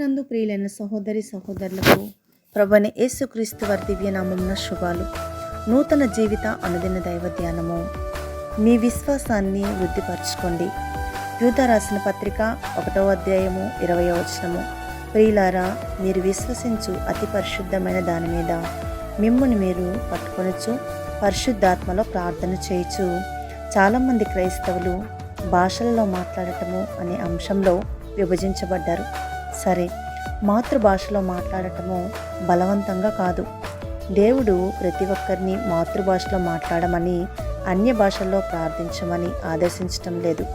క్రీస్తునందు ప్రియులైన సహోదరి సహోదరులకు ప్రభుని యేసుక్రీస్తు వారి దివ్యనామమున శుభాలు. నూతన జీవిత అనుదిన దైవ ధ్యానము. మీ విశ్వాసాన్ని వృద్ధిపరచుకోండి. యూత రాసిన పత్రిక ఒకటో అధ్యాయము ఇరవై వచనము. ప్రియులారా మీరు విశ్వసించు అతి పరిశుద్ధమైన దాని మీద మిమ్ముని మీరు పట్టుకొనొచ్చు పరిశుద్ధాత్మలో ప్రార్థన చేయొచ్చు చాలామంది క్రైస్తవులు భాషలలో మాట్లాడటము అనే అంశంలో విభజించబడ్డారు. సరే మాతృభాషలో మాట్లాడటము బలవంతంగా కాదు. దేవుడు ప్రతి ఒక్కరిని మాతృభాషలో మాట్లాడమని అన్య భాషల్లో ప్రార్థించమని ఆదేశించటం లేదు.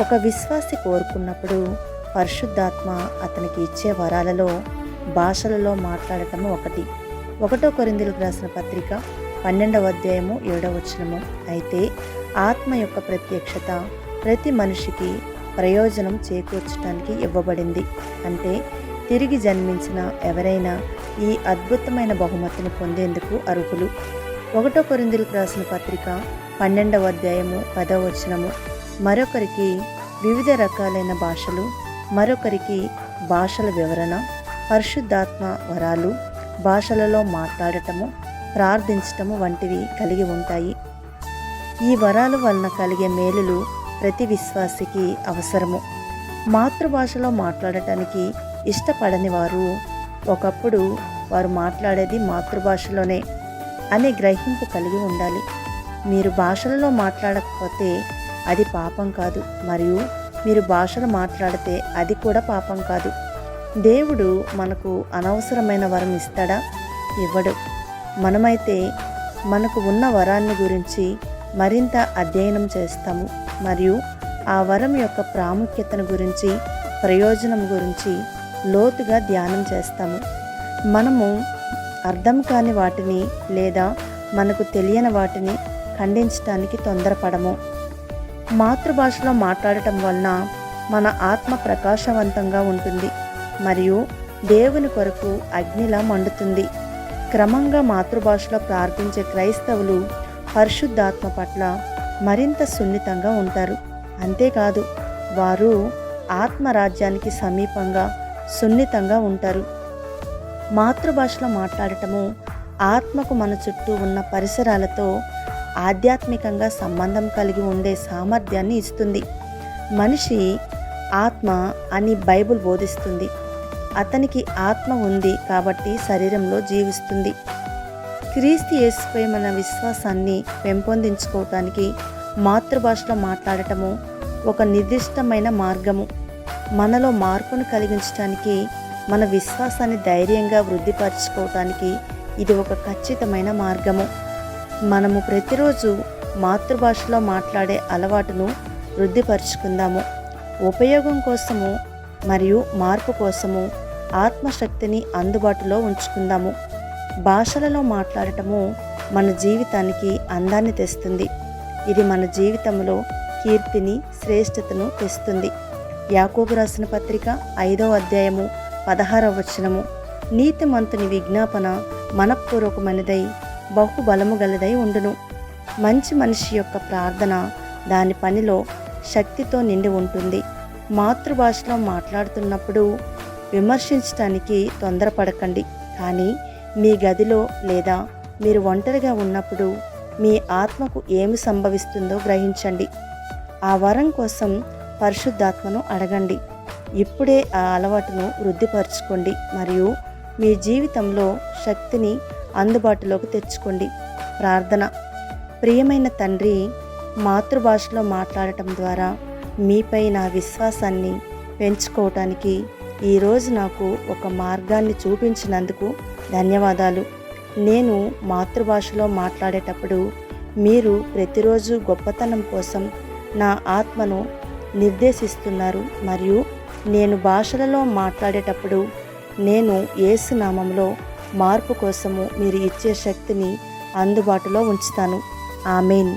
ఒక విశ్వాసి కోరుకున్నప్పుడు పరిశుద్ధాత్మ అతనికి ఇచ్చే వరాలలో భాషలలో మాట్లాడటము ఒకటి. ఒకటో కొరిందులకు రాసిన పత్రిక పన్నెండవ అధ్యాయము ఏడవ వచనము. అయితే ఆత్మ యొక్క ప్రత్యక్షత ప్రతి మనిషికి ప్రయోజనం చేకూర్చడానికి ఇవ్వబడింది. అంటే తిరిగి జన్మించిన ఎవరైనా ఈ అద్భుతమైన బహుమతిని పొందేందుకు అర్హులు. ఒకటో కొరిందులకు రాసిన పత్రిక పన్నెండవ అధ్యాయము పదవ వచనము. మరొకరికి వివిధ రకాలైన భాషలు మరొకరికి భాషల వివరణ పరిశుద్ధాత్మ వరాలు భాషలలో మాట్లాడటము ప్రార్థించటము వంటివి కలిగి ఉంటాయి. ఈ వరాల వలన కలిగే మేలులు ప్రతి విశ్వాసికి అవసరము. మాతృభాషలో మాట్లాడటానికి ఇష్టపడని వారు ఒకప్పుడు వారు మాట్లాడేది మాతృభాషలోనే అనే గ్రహింపు కలిగి ఉండాలి. మీరు భాషలలో మాట్లాడకపోతే అది పాపం కాదు. మరియు మీరు భాషలు మాట్లాడితే అది కూడా పాపం కాదు. దేవుడు మనకు అనవసరమైన వరం ఇస్తాడా? ఇవ్వడు. మనమైతే మనకు ఉన్న వరాన్ని గురించి మరింత అధ్యయనం చేస్తాము. మరియు ఆ వరం యొక్క ప్రాముఖ్యతను గురించి ప్రయోజనం గురించి లోతుగా ధ్యానం చేస్తాము. మనము అర్థం కాని వాటిని లేదా మనకు తెలియని వాటిని ఖండించడానికి తొందరపడము. మాతృభాషలో మాట్లాడటం వలన మన ఆత్మ ప్రకాశవంతంగా ఉంటుంది మరియు దేవుని కొరకు అగ్నిలా మండుతుంది. క్రమంగా మాతృభాషలో ప్రార్థించే క్రైస్తవులు పరిశుద్ధాత్మ పట్ల మరింత సున్నితంగా ఉంటారు. అంతేకాదు వారు ఆత్మరాజ్యానికి సమీపంగా సున్నితంగా ఉంటారు. మాతృభాషలో మాట్లాడటము ఆత్మకు మన చుట్టూ ఉన్న పరిసరాలతో ఆధ్యాత్మికంగా సంబంధం కలిగి ఉండే సామర్థ్యాన్ని ఇస్తుంది. మనిషి ఆత్మ అని బైబుల్ బోధిస్తుంది. అతనికి ఆత్మ ఉంది కాబట్టి శరీరంలో జీవిస్తుంది. క్రీస్తు యేసుపై మన విశ్వాసాన్ని పెంపొందించుకోవటానికి మాతృభాషలో మాట్లాడటము ఒక నిర్దిష్టమైన మార్గము. మనలో మార్పును కలిగించడానికి మన విశ్వాసాన్ని ధైర్యంగా వృద్ధిపరచుకోవటానికి ఇది ఒక ఖచ్చితమైన మార్గము. మనము ప్రతిరోజు మాతృభాషలో మాట్లాడే అలవాటును వృద్ధిపరుచుకుందాము. ఉపయోగం కోసము మరియు మార్పు కోసము ఆత్మశక్తిని అందుబాటులో ఉంచుకుందాము. భాషలలో మాట్లాడటము మన జీవితానికి అందాన్ని తెస్తుంది. ఇది మన జీవితంలో కీర్తిని శ్రేష్టతను తెస్తుంది. యాకోబు రాసిన పత్రిక ఐదవ అధ్యాయము పదహారవ వచనము. నీతిమంతుని విజ్ఞాపన మనఃపూర్వకమైనదై బహుబలము గలదై ఉండును. మంచి మనిషి యొక్క ప్రార్థన దాని పనిలో శక్తితో నిండి ఉంటుంది. మాతృభాషలో మాట్లాడుతున్నప్పుడు విమర్శించటానికి తొందరపడకండి. కానీ మీ గదిలో లేదా మీరు ఒంటరిగా ఉన్నప్పుడు మీ ఆత్మకు ఏమి సంభవిస్తుందో గ్రహించండి. ఆ వరం కోసం పరిశుద్ధాత్మను అడగండి. ఇప్పుడే ఆ అలవాటును వృద్ధిపరచుకోండి మరియు మీ జీవితంలో శక్తిని అందుబాటులోకి తెచ్చుకోండి. ప్రార్థన. ప్రియమైన తండ్రి మాతృభాషలో మాట్లాడటం ద్వారా మీపై నా విశ్వాసాన్ని పెంచుకోవటానికి ఈరోజు నాకు ఒక మార్గాన్ని చూపించినందుకు ధన్యవాదాలు. నేను మాతృభాషలో మాట్లాడేటప్పుడు మీరు ప్రతిరోజు గొప్పతనం కోసం నా ఆత్మను నిర్దేశిస్తున్నారు మరియు నేను భాషలలో మాట్లాడేటప్పుడు నేను ఏసునామంలో మార్పు కోసము మీరు ఇచ్చే శక్తిని అందుబాటులో ఉంచుతాను. ఆమెన్.